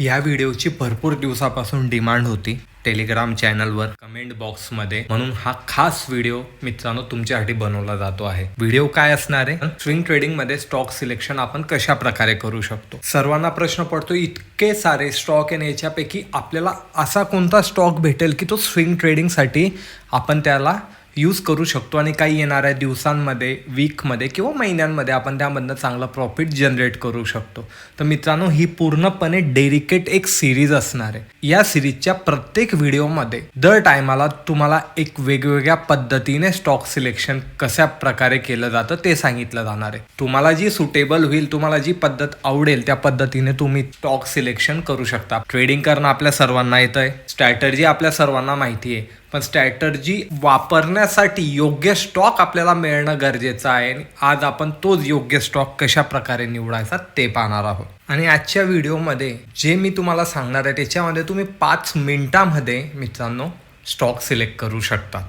या व्हिडिओची भरपूर दिवसापासून डिमांड होती टेलिग्राम चॅनलवर कमेंट बॉक्समध्ये. म्हणून हा खास व्हिडिओ मित्रांनो तुमच्यासाठी बनवला जातो आहे. व्हिडिओ काय असणार आहे? स्विंग ट्रेडिंगमध्ये स्टॉक सिलेक्शन आपण कशा प्रकारे करू शकतो? सर्वांना प्रश्न पडतो इतके सारे स्टॉक आहे याच्यापैकी आपल्याला असा कोणता स्टॉक भेटेल की तो स्विंग ट्रेडिंगसाठी आपण त्याला यूज करू शकतो आणि काही येणाऱ्या दिवसांमध्ये वीकमध्ये किंवा महिन्यांमध्ये आपण त्यामधनं चांगलं प्रॉफिट जनरेट करू शकतो. तर मित्रांनो ही पूर्णपणे डेडिकेट एक सिरीज असणार आहे. या सिरीजच्या प्रत्येक व्हिडिओमध्ये दर टायमाला तुम्हाला एक वेगवेगळ्या पद्धतीने स्टॉक सिलेक्शन कशा प्रकारे केलं जातं ते सांगितलं जाणार आहे. तुम्हाला जी सुटेबल होईल तुम्हाला जी पद्धत आवडेल त्या पद्धतीने तुम्ही स्टॉक सिलेक्शन करू शकता. ट्रेडिंग करणं आपल्या सर्वांना येतंय. आहे स्ट्रॅटर्जी आपल्या सर्वांना माहिती आहे पण स्ट्रॅटर्जी वापरण्यासाठी योग्य स्टॉक आपल्याला मिळणं गरजेचं आहे. आणि आज आपण तोच योग्य स्टॉक कशा प्रकारे निवडायचा ते पाहणार आहोत. आणि आजच्या व्हिडिओमध्ये जे मी तुम्हाला सांगणार आहे त्याच्यामध्ये तुम्ही पाच मिनिटामध्ये मित्रांनो स्टॉक सिलेक्ट करू शकतात.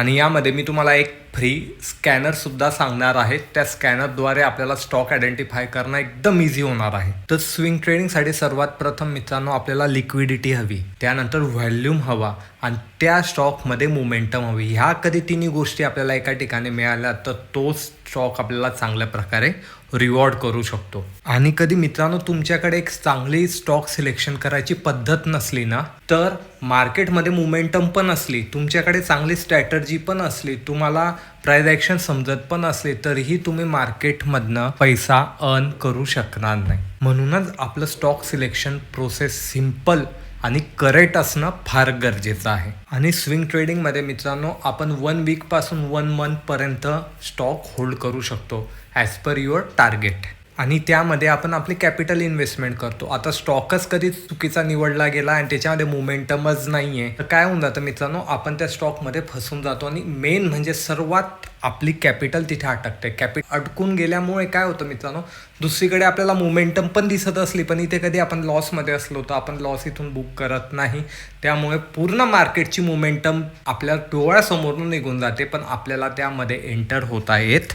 आणि यामध्ये मी तुम्हाला एक फ्री स्कॅनरसुद्धा सांगणार आहे. त्या स्कॅनरद्वारे आपल्याला स्टॉक आयडेंटिफाय करणं एकदम इझी होणार आहे. तर स्विंग ट्रेडिंगसाठी सर्वात प्रथम मित्रांनो आपल्याला लिक्विडिटी हवी. त्यानंतर व्हॉल्यूम हवा. आणि त्या स्टॉकमध्ये मोमेंटम हवी. ह्या कधी तिन्ही गोष्टी आपल्याला एका ठिकाणी मिळाल्या तर तो स्टॉक आपल्याला चांगल्या प्रकारे रिवॉर्ड करू शकतो. आणि कधी मित्रांनो तुमच्याकडे एक चांगली स्टॉक सिलेक्शन करायची पद्धत नसली ना तर मार्केटमध्ये मुमेंटम पण असली तुमच्याकडे चांगली स्ट्रॅटर्जी पण असली तुम्हाला प्राईज ॲक्शन समजत पण असले तरीही तुम्ही मार्केटमधनं पैसा अर्न करू शकणार नाही. म्हणूनच आपलं स्टॉक सिलेक्शन प्रोसेस सिंपल आणि करेक्ट असणं फार गरजेचं आहे. आणि स्विंग ट्रेडिंगमध्ये मित्रांनो आपण वन वीकपासून वन मंथपर्यंत स्टॉक होल्ड करू शकतो. ॲज पर युअर टार्गेट आणि त्यामध्ये आपण आपली कॅपिटल इन्व्हेस्टमेंट करतो. आता स्टॉकच कधी चुकीचा निवडला गेला आणि त्याच्यामध्ये मोमेंटमच नाही आहे तर काय होऊन जातं मित्रांनो? आपण त्या स्टॉकमध्ये फसून जातो आणि मेन म्हणजे सर्वात आपली कॅपिटल तिथे अटकते. कॅपि अटकून गेल्यामुळे काय होतं मित्रांनो? दुसरीकडे आपल्याला मोमेंटम पण दिसत असली पण इथे कधी आपण लॉसमध्ये असलो तर आपण लॉस इथून बुक करत नाही. त्यामुळे पूर्ण मार्केटची मोमेंटम आपल्या डोळ्यासमोरून निघून जाते पण आपल्याला त्यामध्ये एंटर होता येत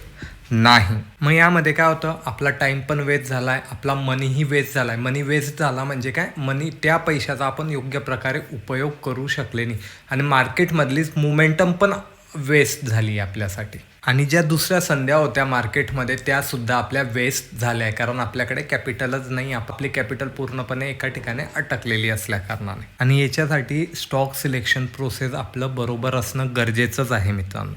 नाही. मग यामध्ये काय होतं? आपला टाइम पण वेस्ट झालाय आपला मनीही वेस्ट झालाय. मनी वेस्ट झाला म्हणजे काय? मनी त्या पैशाचा आपण योग्य प्रकारे उपयोग करू शकले नाही. आणि मार्केटमधलीच मुमेंटम पण वेस्ट झाली आपल्यासाठी. आणि ज्या दुसऱ्या संध्या होत्या मार्केटमध्ये त्यासुद्धा आपल्या वेस्ट झाल्या आहे कारण आपल्याकडे कॅपिटलच नाही आपली कॅपिटल पूर्णपणे एका ठिकाणी अटकलेली असल्या कारणाने. आणि याच्यासाठी स्टॉक सिलेक्शन प्रोसेस आपलं बरोबर असणं गरजेचंच आहे मित्रांनो.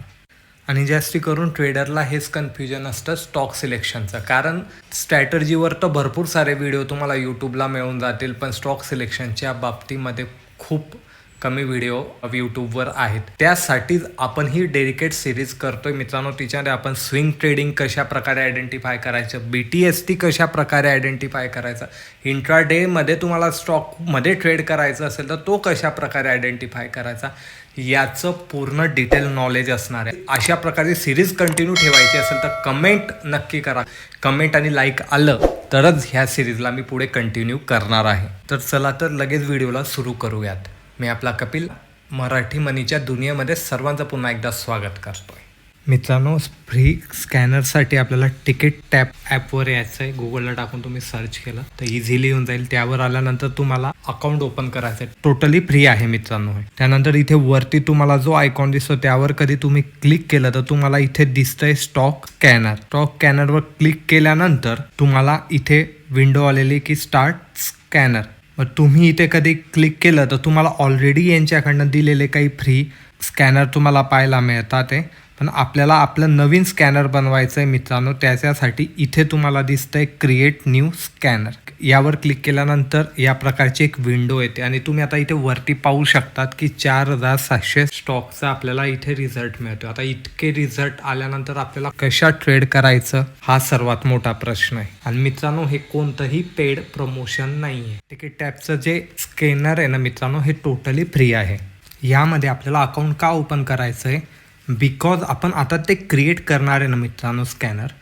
आणि जास्ती करून ट्रेडरला हेच कन्फ्युजन असतं स्टॉक सिलेक्शनचं कारण स्ट्रॅटर्जीवर तर भरपूर सारे व्हिडिओ तुम्हाला यूट्यूबला मिळून जातील पण स्टॉक सिलेक्शनच्या बाबतीमध्ये खूप कमी व्हिडिओ यूट्यूबवर आहेत. त्यासाठीच आपण ही डेडिकेट सिरीज करतोय. मित्रांनो तिच्यामध्ये आपण स्विंग ट्रेडिंग कशा प्रकारे आयडेंटिफाय करायचं बी टी एस टी कशा प्रकारे आयडेंटिफाय करायचं इंट्रा डेमध्ये तुम्हाला स्टॉकमध्ये ट्रेड करायचं असेल तर तो कशा प्रकारे आयडेंटिफाय करायचा याचं पूर्ण डिटेल नॉलेज असणार आहे. अशा प्रकारे सिरीज कंटिन्यू ठेवायची असेल तर कमेंट नक्की करा. कमेंट आणि लाईक आलं तरच ह्या सिरीजला मी पुढे कंटिन्यू करणार आहे. तर चला तर लगेच व्हिडिओला सुरू करूयात. मी आपला कपिल मराठी मनीच्या दुनियेमध्ये सर्वांचं पुन्हा एकदा स्वागत करतोय. मित्रांनो फ्री स्कॅनरसाठी आपल्याला तिकीट टॅप ॲपवर यायचं आहे गुगलला टाकून तुम्ही सर्च केलं तर इझिली येऊन जाईल. त्यावर आल्यानंतर तुम्हाला अकाउंट ओपन करायचं आहे टोटली फ्री आहे मित्रांनो त्यानंतर इथे वरती तुम्हाला जो आयकॉन दिसतो त्यावर कधी तुम्ही क्लिक केलं तर तुम्हाला इथे दिसतंय स्टॉक स्कॅनर स्टॉक स्कॅनरवर क्लिक केल्यानंतर तुम्हाला इथे विंडो आलेली की स्टार्ट स्कॅनर मग तुम्ही इथे कधी क्लिक केलं तर तुम्हाला ऑलरेडी यांच्याकडनं दिलेले काही फ्री स्कॅनर तुम्हाला पाहायला मिळतात आहे पण आपल्याला आपलं नवीन स्कॅनर बनवायचं आहे मित्रांनो त्याच्यासाठी इथे तुम्हाला दिसतंय क्रिएट न्यू स्कॅनर यावर क्लिक केल्यानंतर या प्रकारची एक विंडो येते. आणि तुम्ही आता इथे वरती पाहू शकतात की चार हजार सातशे स्टॉकचा आपल्याला इथे रिझल्ट मिळतो आता इतके रिझल्ट आल्यानंतर आपल्याला कशा ट्रेड करायचं हा सर्वात मोठा प्रश्न आहे. आणि मित्रांनो हे कोणतंही पेड प्रमोशन नाही आहे तिकीट टॅपचं जे स्कॅनर आहे ना मित्रांनो हे टोटली फ्री आहे. यामध्ये आपल्याला अकाउंट का ओपन करायचं आहे बिकॉज आपण आता ते क्रिएट करणार आहे ना मित्रांनो स्कॅनर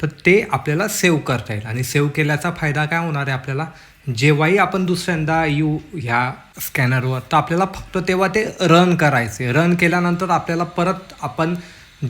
तर ते आपल्याला सेव्ह करता येईल. आणि सेव्ह केल्याचा फायदा काय होणार आहे आपल्याला? जेव्हाही आपण दुसऱ्यांदा येऊ ह्या स्कॅनरवर तर आपल्याला फक्त तेव्हा ते रन करायचे. रन केल्यानंतर आपल्याला परत आपण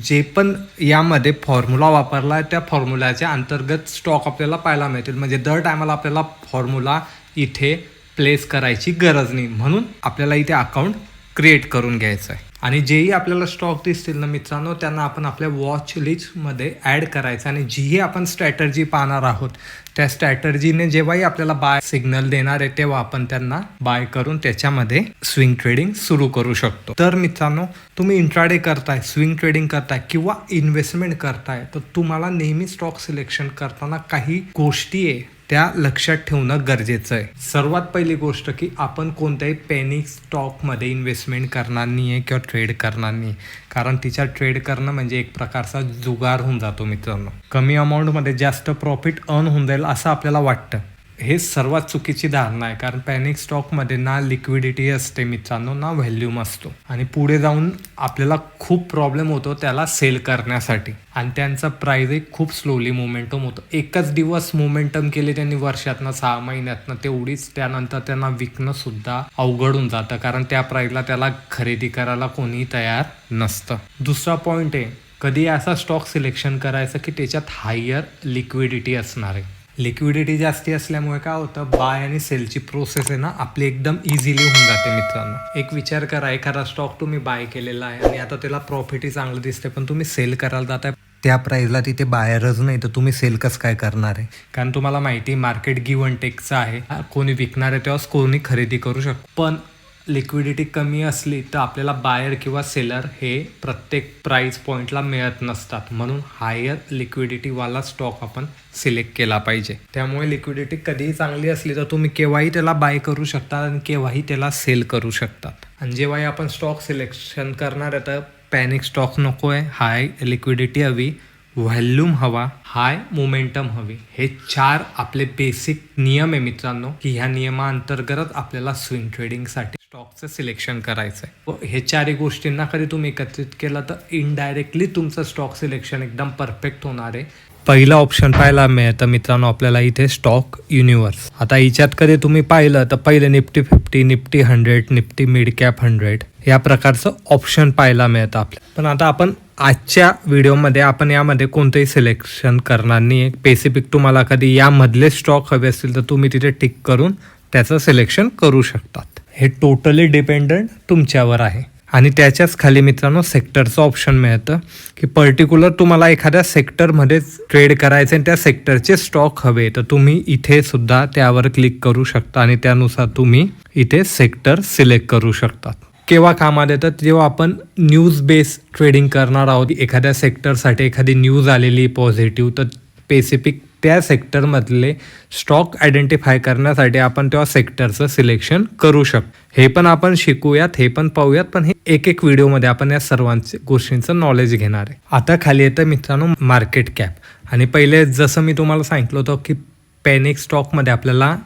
जे पण यामध्ये फॉर्म्युला वापरला आहे त्या फॉर्म्युलाच्या अंतर्गत स्टॉक आपल्याला पाहायला मिळतील. म्हणजे दर टायमाला आपल्याला फॉर्म्युला इथे प्लेस करायची गरज नाही. म्हणून आपल्याला इथे अकाउंट क्रिएट करून घ्यायचं आहे. आणि जेही आपल्याला स्टॉक दिसतील ना मित्रांनो त्यांना आपण आपल्या वॉच लिस्टमध्ये ॲड करायचं आणि जीही आपण स्ट्रॅटर्जी पाहणार आहोत. त्या स्ट्रॅटर्जीने जेव्हाही आपल्याला बाय सिग्नल देणार आहे तेव्हा आपण त्यांना बाय करून त्याच्यामध्ये स्विंग ट्रेडिंग सुरू करू शकतो. तर मित्रांनो तुम्ही इंट्राडे करताय स्विंग ट्रेडिंग करताय किंवा इन्व्हेस्टमेंट करताय तर तुम्हाला नेहमी स्टॉक सिलेक्शन करताना काही गोष्टी आहे त्या लक्षात ठेवणं गरजेचं आहे. सर्वात पहिली गोष्ट की आपण कोणत्याही पेनिक स्टॉकमध्ये इन्व्हेस्टमेंट करणार नाही आहे किंवा ट्रेड करणार नाही कारण तिच्या ट्रेड करणं म्हणजे एक प्रकारचा जुगार होऊन जातो मित्रांनो. कमी अमाऊंटमध्ये जास्त प्रॉफिट अर्न होऊन जाईल असं आपल्याला वाटतं. हे सर्वात चुकीची धारणा आहे कारण पॅनिक स्टॉकमध्ये ना लिक्विडिटी असते मित्रांनो ना व्हॅल्यूम असतो. आणि पुढे जाऊन आपल्याला खूप प्रॉब्लेम होतो त्याला सेल करण्यासाठी. आणि त्यांचा प्राईजही खूप स्लोली मोमेंटम होतो. एकच दिवस मोमेंटम केले त्यांनी वर्षातनं सहा महिन्यातनं तेवढीच त्यानंतर त्यांना विकणं सुद्धा अवघड होऊन जातं कारण त्या प्राईजला त्याला खरेदी करायला कोणीही तयार नसतं. दुसरा पॉईंट आहे कधी असा स्टॉक सिलेक्शन करायचं की त्याच्यात हायर लिक्विडिटी असणार आहे. लिक्विडिटी जास्ती असल्यामुळे काय होतं बाय आणि सेलची प्रोसेस आहे ना आपली एकदम इझिली होऊन जाते मित्रांनो. एक विचार करा एखादा स्टॉक तुम्ही बाय केलेला आहे आणि आता त्याला प्रॉफिटही चांगलं दिसते पण तुम्ही सेल करायला जाताय त्या प्राईजला तिथे बाहेरच नाही तर तुम्ही सेल कसं काय करणार आहे? कारण तुम्हाला माहिती मार्केट गिव्ह अँड टेकचं आहे. हा, कोणी विकणार आहे तेव्हाच कोणी खरेदी करू शकतो. पण लिक्विडिटी कमी असली तर आपल्याला बायर किंवा सेलर हे प्रत्येक प्राईस पॉईंटला मिळत नसतात. म्हणून हायर लिक्विडिटीवाला स्टॉक आपण सिलेक्ट केला पाहिजे. त्यामुळे लिक्विडिटी कधीही चांगली असली तर तुम्ही केव्हाही त्याला बाय करू शकता आणि केव्हाही त्याला सेल करू शकतात. आणि जेव्हाही आपण स्टॉक सिलेक्शन करणार आहे तर पॅनिक स्टॉक नको आहे हाय लिक्विडिटी हवी व्हॅल्यूम हवा हाय मोमेंटम हवी. हे चार आपले बेसिक नियम आहे मित्रांनो की ह्या नियमाअंतर्गत आपल्याला स्विंग ट्रेडिंगसाठी स्टॉकचं सिलेक्शन करायचं आहे हे चारही गोष्टींना कधी तुम्ही एकत्रित केलं तर इनडायरेक्टली तुमचं स्टॉक सिलेक्शन एकदम परफेक्ट होणार आहे. पहिलं ऑप्शन पाहायला मिळतं मित्रांनो आपल्याला इथे स्टॉक युनिवर्स आता याच्यात कधी तुम्ही पाहिलं तर पहिले Nifty fifty Nifty hundred Nifty mid cap hundred या प्रकारचं ऑप्शन पाहायला मिळतं आपल्याला. पण आता आपण आजच्या व्हिडिओमध्ये आपण यामध्ये कोणतंही सिलेक्शन करणार नाही स्पेसिफिक तुम्हाला कधी यामधले स्टॉक हवे असतील तर तुम्ही तिथे टिक करून त्याचं सिलेक्शन करू शकतात. हे टोटली डिपेंडंट तुमच्यावर आहे. आणि त्याच्याच खाली मित्रांनो सेक्टरचं ऑप्शन मिळतं की पर्टिक्युलर तुम्हाला एखाद्या सेक्टरमध्येच ट्रेड करायचं आणि त्या सेक्टरचे स्टॉक हवे. तर तुम्ही इथे सुद्धा त्यावर क्लिक करू शकता आणि त्यानुसार तुम्ही इथे सेक्टर सिलेक्ट करू शकतात. केव्हा कामात येतात? जेव्हा आपण न्यूज बेस ट्रेडिंग करणार आहोत एखाद्या सेक्टरसाठी एखादी न्यूज आलेली पॉझिटिव्ह तर स्पेसिफिक त्या सेक्टरमधले स्टॉक आयडेंटिफाय करण्यासाठी आपण तेव्हा सेक्टरचं सिलेक्शन करू शकतो. हे पण आपण शिकूयात हे पण पाहूयात पण हे एक एक व्हिडिओमध्ये आपण या सर्वांचे गोष्टींचं नॉलेज घेणार आहे. आता खाली येतं मित्रांनो मार्केट कॅप आणि पहिले जसं मी तुम्हाला सांगितलं होतं की पॅनिक स्टॉकमध्ये आपल्याला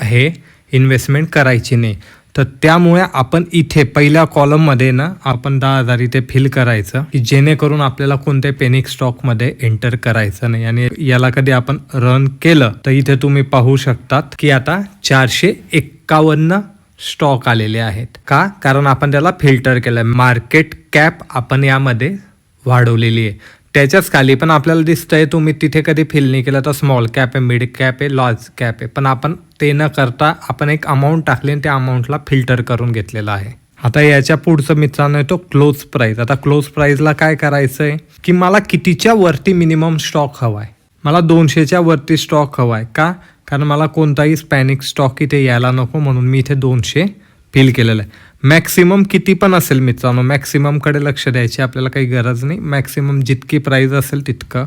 हे इन्व्हेस्टमेंट करायची नाही. तर त्यामुळे आपण इथे पहिल्या कॉलममध्ये ना आपण दहा हजार इथे फिल करायचं की जेणेकरून आपल्याला कोणत्या पेनिक स्टॉकमध्ये एंटर करायचं नाही. आणि याला कधी आपण रन केलं तर इथे तुम्ही पाहू शकतात की आता चारशे एक्कावन्न स्टॉक आलेले आहेत. का? कारण आपण त्याला फिल्टर केलंय. मार्केट कॅप आपण यामध्ये वाढवलेली आहे. त्याच्याच खाली पण आपल्याला दिसतंय तुम्ही तिथे कधी फिल नाही केलं तर स्मॉल कॅप आहे मिड कॅप आहे लार्ज कॅप आहे. पण आपण ते न करता आपण एक अमाऊंट टाकली आणि त्या अमाऊंटला फिल्टर करून घेतलेला आहे. आता याच्या पुढचं मित्रांनो येतो क्लोज प्राईज आता क्लोज प्राईजला काय करायचं आहे की मला कितीच्या वरती मिनिमम स्टॉक हवा आहे मला दोनशेच्या वरती स्टॉक हवा आहे का? कारण मला कोणताही स्पॅनिक स्टॉक इथे यायला नको म्हणून मी इथे दोनशे फिल केलेलं आहे. मॅक्सिमम किती पण असेल मित्रांनो मॅक्सिममकडे लक्ष द्यायची आपल्याला काही गरज नाही. मॅक्सिमम जितकी प्राईज असेल तितकं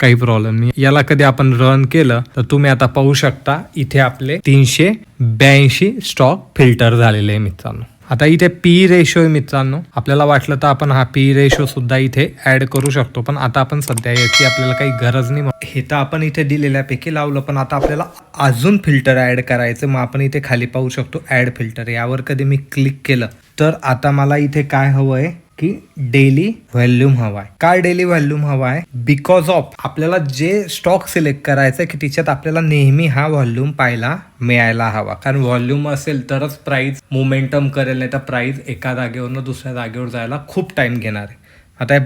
काही प्रॉब्लेम नाही. याला कधी आपण रन केलं तर तुम्ही आता पाहू शकता इथे आपले तीनशे ब्याऐंशी स्टॉक फिल्टर झालेले आहे मित्रांनो. आता इथे पी रेशो आहे मित्रांनो. आपल्याला वाटलं तर आपण हा पी रेशो सुद्धा इथे ऍड करू शकतो पण आता आपण सध्या याची आपल्याला काही गरज नाही हे तर आपण इथे दिलेल्यापैकी लावलं पण आता आपल्याला अजून फिल्टर ऍड करायचं मग आपण इथे खाली पाहू शकतो ऍड फिल्टर यावर कधी मी क्लिक केलं तर आता मला इथे काय हवं आहे? की डेली व्हॅल्यूम हवा आहे काय डेली व्हॉल्यूम हवा आहे बिकॉज ऑफ आपल्याला जे स्टॉक सिलेक्ट करायचं की तिच्यात आपल्याला नेहमी हा व्हॉल्यूम पाहायला मिळायला हवा. कारण व्हॉल्यूम असेल तरच प्राइस मोमेंटम करेल नाही तर प्राइस एका जागेवरनं दुसऱ्या जागेवर जायला खूप टाइम घेणार आहे. आता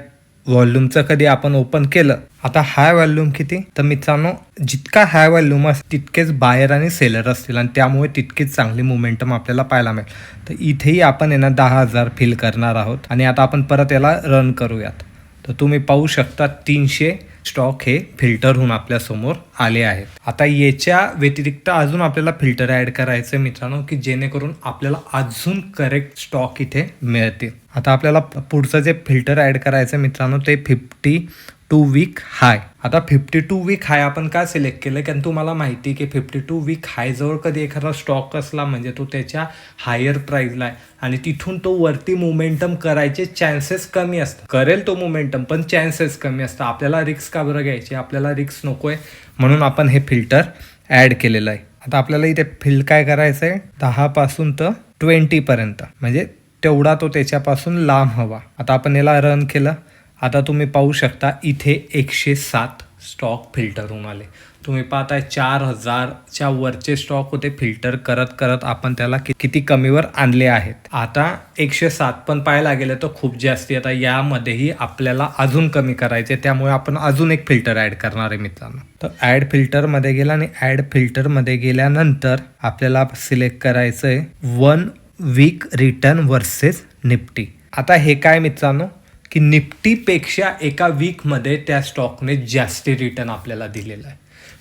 व्हॉल्यूमचं कधी आपण ओपन केलं आता हाय व्हॉल्यूम किती? तर मित्रांनो जितका हाय व्हॉल्यूम असतो तितकेच बायर आणि सेलर असतील आणि त्यामुळे तितकीच चांगली मोमेंटम आपल्याला पाहायला मिळेल. तर इथेही आपण यांना दहा हजार फील करणार आहोत आणि आता आपण परत याला रन करूयात. तर तुम्ही पाहू शकता तीनशे स्टॉक हे फिल्टर होऊन आपल्यासमोर आले आहेत आता याच्या व्यतिरिक्त अजून आपल्याला फिल्टर ऍड करायचं मित्रांनो की जेणेकरून आपल्याला अजून करेक्ट स्टॉक इथे मिळतील. आता आपल्याला पुढचं जे फिल्टर ऍड करायचं मित्रांनो ते फिफ्टी टू वीक हाय आता फिफ्टी टू वीक हाय आपण का सिलेक्ट केलं? कारण तुम्हाला माहिती आहे की फिफ्टी टू वीक हाय जवळ कधी एखादा स्टॉक असला म्हणजे तो त्याच्या हायर प्राईजला आहे. आणि तिथून तो वरती मोमेंटम करायचे चान्सेस कमी असतात. करेल तो मोमेंटम पण चान्सेस कमी असतात. आपल्याला रिक्स का बरं घ्यायची? आपल्याला रिक्स नको आहे म्हणून आपण हे फिल्टर ॲड केलेलं आहे. आता आपल्याला इथे फिल काय करायचं आहे दहापासून तर ट्वेंटीपर्यंत म्हणजे तेवढा तो त्याच्यापासून लांब हवा. आता आपण याला रन केलं. आता तुम्ही पाहू शकता इथे एकशे सात स्टॉक फिल्टर होऊन आले. तुम्ही पाहताय चार हजारच्या वरचे स्टॉक होते फिल्टर करत करत आपण त्याला कि- किती कमीवर आणले आहेत. आता एकशे सात पण पाहायला गेलं तर खूप जास्ती आता यामध्येही आपल्याला अजून कमी करायचे त्यामुळे आपण अजून एक फिल्टर ॲड करणार आहे मित्रांनो. तर ॲड फिल्टरमध्ये गेला आणि ॲड फिल्टरमध्ये गेल्यानंतर आपल्याला सिलेक्ट करायचं आहे one week return versus Nifty आता हे काय मित्रांनो? की निफ्टीपेक्षा एका वीकमध्ये त्या स्टॉकने जास्ती रिटर्न आपल्याला दिलेलं आहे.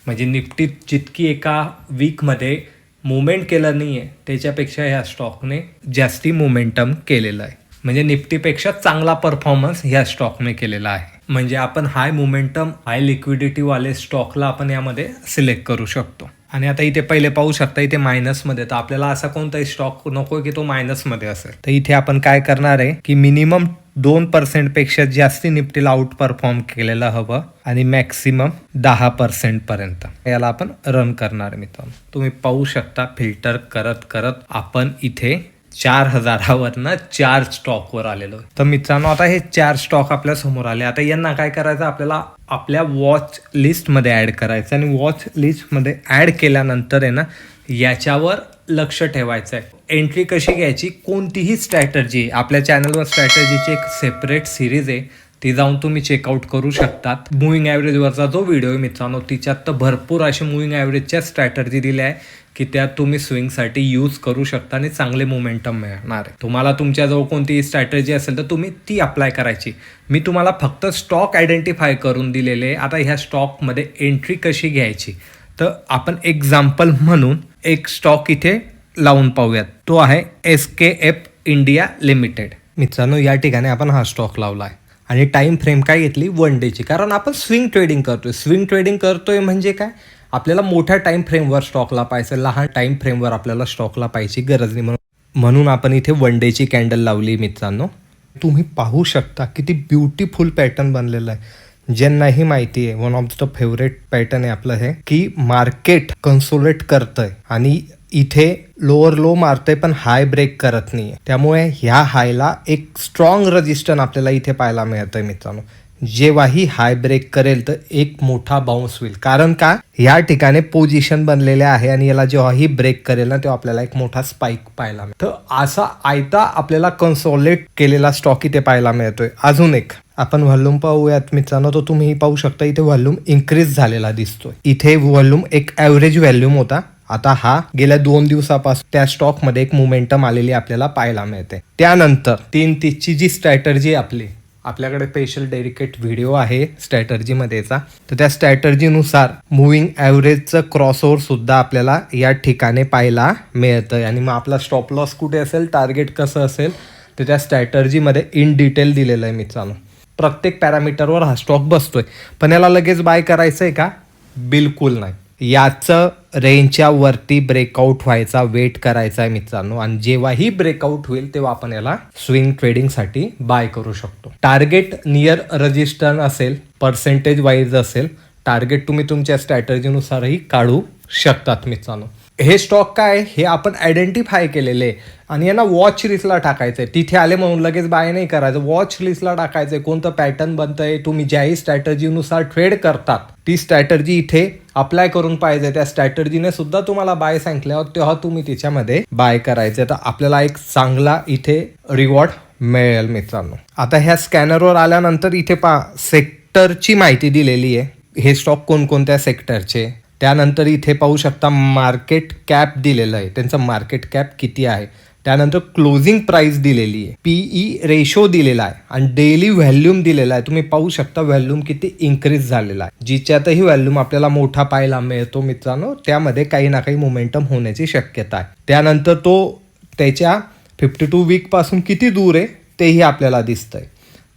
म्हणजे निफ्टी जितकी एका वीकमध्ये मुवमेंट केलं नाही आहे त्याच्यापेक्षा ह्या स्टॉकने जास्ती मोमेंटम केलेलं आहे. म्हणजे निफ्टीपेक्षा चांगला परफॉर्मन्स ह्या स्टॉकने केलेला आहे. म्हणजे आपण हाय मोमेंटम हाय लिक्विडिटीवाले स्टॉकला आपण यामध्ये सिलेक्ट करू शकतो. आणि आता इथे पहिले पाहू शकता इथे मायनसमध्ये तर आपल्याला असा कोणताही स्टॉक नको की तो मायनसमध्ये असेल. तर इथे आपण काय करणार आहे की मिनिमम दोन पर्सेंटपेक्षा जास्ती निफ्टीला आउट परफॉर्म केलेलं हवं आणि मॅक्सिमम दहा पर्सेंटपर्यंत याला आपण रन करणार मित्रांनो. तुम्ही पाहू शकता फिल्टर करत करत आपण इथे चार हजारावरनं चार स्टॉकवर आलेलो. तर मित्रांनो आता हे चार स्टॉक आपल्यासमोर आले. आता यांना काय करायचं? आपल्याला आपल्या वॉच लिस्टमध्ये ॲड करायचं. आणि वॉच लिस्टमध्ये ॲड केल्यानंतर आहे ना याच्यावर लक्ष ठेवायचं आहे एंट्री कशी घ्यायची? कोणतीही स्ट्रॅटर्जी आपल्या चॅनलवर स्ट्रॅटर्जीची एक सेपरेट सिरीज आहे. ती जाऊन तुम्ही चेकआउट करू शकतात. मुव्हिंग ॲव्हरेजवरचा जो व्हिडिओ आहे मित्रांनो तिच्यात तर भरपूर असे मुव्हिंग ॲव्हरेजच्या स्ट्रॅटर्जी दिल्या आहे की त्या तुम्ही स्विंगसाठी यूज करू शकता आणि चांगले मोमेंटम मिळणार आहे. तुम्हाला तुमच्याजवळ कोणतीही स्ट्रॅटर्जी असेल तर तुम्ही ती अप्लाय करायची. मी तुम्हाला फक्त स्टॉक आयडेंटिफाय करून दिलेले आहे. आता ह्या स्टॉकमध्ये एंट्री कशी घ्यायची? तर आपण एक्झाम्पल म्हणून एक स्टॉक इथे लावून पाहूयात. तो आहे S K F India limited मित्रांनो या ठिकाणी आपण हा स्टॉक लावला आहे आणि टाइम फ्रेम काय घेतली? वन डेची कारण आपण स्विंग ट्रेडिंग करतोय. स्विंग ट्रेडिंग करतोय म्हणजे काय? आपल्याला मोठ्या टाइम फ्रेमवर स्टॉकला पाहिजे लहान टाइम फ्रेमवर आपल्याला स्टॉकला पाहिजे गरज नाही. म्हणून म्हणून आपण इथे वन डेची कॅन्डल लावली मित्रांनो. तुम्ही पाहू शकता किती ब्युटिफुल पॅटर्न बनलेलं आहे. ज्यांनाही माहिती आहे one of the favourite pattern आहे आपलं हे की मार्केट कन्सोलेट करतंय. आणि इथे लोअर लो मारतंय पण हाय ब्रेक करत नाही त्यामुळे ह्या हायला एक स्ट्रॉंग रजिस्टन आपल्याला इथे पाहायला मिळतंय मित्रांनो. जेव्हाही हाय ब्रेक करेल तर एक मोठा बाउन्स होईल. कारण का? या ठिकाणी पोझिशन बनलेले आहे आणि याला जेव्हाही ब्रेक करेल ना तेव्हा आपल्याला एक मोठा स्पाइक पाहायला मिळतो तर असा आयता आपल्याला कन्सोलेट केलेला स्टॉक इथे पाहायला मिळतोय. अजून एक. आपण व्हॉल्यूम पाहूयात मित्रांनो. तो तुम्ही पाहू शकता इथे व्हॉल्यूम इन्क्रीज झालेला दिसतोय. इथे व्हॉल्यूम एक ॲव्हरेज व्हॅल्यूम होता. आता हा गेल्या दोन दिवसापासून त्या स्टॉकमध्ये एक मुमेंटम आलेली आपल्याला पाहायला मिळते. त्यानंतर तीन तीसची जी स्ट्रॅटर्जी आपली आपल्याकडे स्पेशल डेडिकेट व्हिडिओ आहे स्ट्रॅटर्जीमध्येचा तर त्या स्ट्रॅटर्जीनुसार मुव्हिंग ॲव्हरेजचं क्रॉसओव्हर सुद्धा आपल्याला या ठिकाणी पाहायला मिळतं आणि मग आपला स्टॉप लॉस कुठे असेल टार्गेट कसं असेल तर त्या स्ट्रॅटर्जीमध्ये इन डिटेल दिलेलं आहे मित्रांनो. प्रत्येक पॅरामीटरवर हा स्टॉक बसतोय. पण याला लगेच बाय करायचं आहे का? बिलकुल नाही. याचं रेंजच्या वरती ब्रेकआउट व्हायचा वेट करायचा आहे मित्रांनो. आणि जेव्हाही ब्रेकआउट होईल तेव्हा आपण याला स्विंग ट्रेडिंगसाठी बाय करू शकतो. टार्गेट नियर रजिस्टर असेल पर्सेंटेज वाईज असेल टार्गेट तुम्ही तुमच्या स्ट्रॅटर्जीनुसारही काढू शकतात मित्रांनो. हे स्टॉक काय? हे आपण आयडेंटिफाय केलेले. आणि यांना वॉच लिस्टला टाकायचं आहे तिथे आले म्हणून लगेच बाय नाही करायचं. वॉच लिस्टला टाकायचं आहे कोणतं पॅटर्न बनतंय? तुम्ही ज्याही स्ट्रॅटर्जीनुसार ट्रेड करतात. ती स्ट्रॅटर्जी इथे अप्लाय करून पाहिजे. त्या स्ट्रॅटर्जीने सुद्धा तुम्हाला बाय सांगितल्यावर तेव्हा तुम्ही तिच्यामध्ये बाय करायचे. तर आपल्याला एक चांगला इथे रिवॉर्ड मिळेल मित्रांनो. आता ह्या स्कॅनरवर आल्यानंतर इथे पा सेक्टरची माहिती दिलेली आहे. हे स्टॉक कोणकोणत्या सेक्टरचे त्यानंतर इथे पाहू शकता मार्केट कॅप दिलेलं आहे. त्यांचं मार्केट कॅप किती आहे? त्यानंतर क्लोजिंग प्राइस दिलेली आहे. पीई रेशो दिलेला आहे. आणि डेली व्हॅल्यूम दिलेला आहे. तुम्ही पाहू शकता व्हॅल्यूम किती इन्क्रीज झालेला आहे. जिच्यातही व्हॅल्यूम आपल्याला मोठा पाहायला मिळतो मित्रांनो त्यामध्ये काही ना काही मोमेंटम होण्याची शक्यता आहे. त्यानंतर तो त्याच्या फिफ्टी टू वीकपासून किती दूर आहे तेही आपल्याला दिसतंय.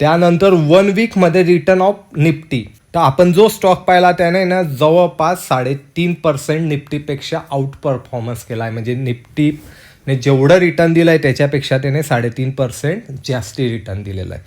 त्यानंतर वन वीकमध्ये रिटर्न ऑफ निफ्टी. तर आपण जो स्टॉक पाहिला त्याने ना जवळपास साडेतीन पर्सेंट निफ्टीपेक्षा आउट परफॉर्मन्स केला आहे म्हणजे निफ्टीने जेवढं रिटर्न दिलं आहे त्याच्यापेक्षा त्याने साडेतीन पर्सेंट जास्ती रिटर्न दिलेलं आहे.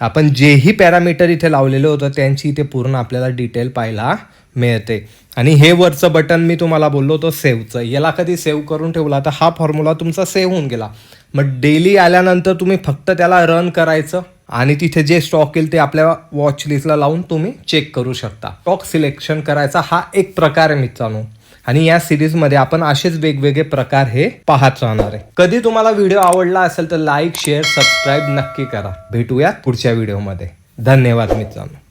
आपण जेही पॅरामीटर इथे लावलेलं होतं त्यांची इथे पूर्ण आपल्याला डिटेल पाहायला मिळते. आणि हे वरचं बटन मी तुम्हाला बोललो होतो सेव्हचं याला कधी सेव्ह करून ठेवला तर हा फॉर्म्युला तुमचा सेव्ह होऊन गेला. मग डेली आल्यानंतर तुम्ही फक्त त्याला रन करायचं आणि तिथे जे स्टॉक येईल ते आपल्या वॉच लिस्टला लावून तुम्ही चेक करू शकता. स्टॉक सिलेक्शन करायचा हा एक प्रकार आहे मित्रांनो. आणि या सिरीजमध्ये आपण असेच वेगवेगळे प्रकार हे पाहत राहणार आहे. कधी तुम्हाला व्हिडिओ आवडला असेल तर लाईक शेअर सबस्क्राईब नक्की करा. भेटूयात पुढच्या व्हिडिओमध्ये धन्यवाद मित्रांनो.